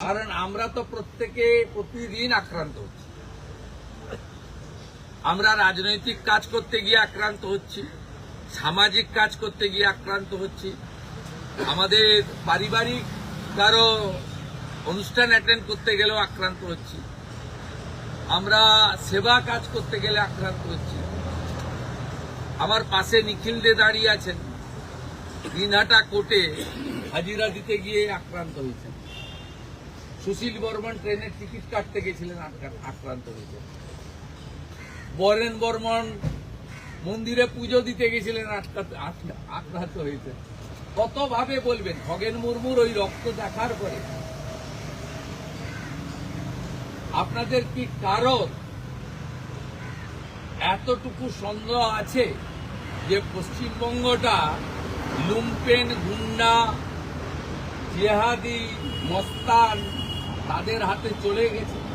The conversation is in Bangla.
কারণ আমরা তো প্রত্যেকে প্রতিদিন আক্রান্ত হচ্ছি। আমরা রাজনৈতিক কাজ করতে গিয়ে আক্রান্ত হচ্ছি, সামাজিক কাজ করতে গিয়ে আক্রান্ত হচ্ছি। আমাদের পারিবারিক কারও অনুষ্ঠান অ্যাটেন্ড করতে গেলেও আক্রান্ত হচ্ছি। আমরা সেবা কাজ করতে গেলে আক্রান্ত হচ্ছি। আমার পাশে নিখিল দে দাঁড়িয়ে আছেন। দিনহাটা কোর্টে হাজিরা দিতে গিয়ে আক্রান্ত হয়েছেন। সুশীল বর্মন ট্রেনের টিকিট কাটতে গেছিলেন আক্রান্ত হয়েছেন বরেন বর্মন মন্দিরে পুজো দিতে গেছিলেন আক্রান্ত হয়েছেন কত ভাবে বলবেন? খগেন মুর্মুর ওই রক্ত দেখার পরে। আপনাদের কি কারোর এতটুকু সন্দেহ আছে যে পশ্চিমবঙ্গটা লুম্পেন, গুন্ডা, জেহাদি, মস্তান তাদের হাতে চলে গেছে।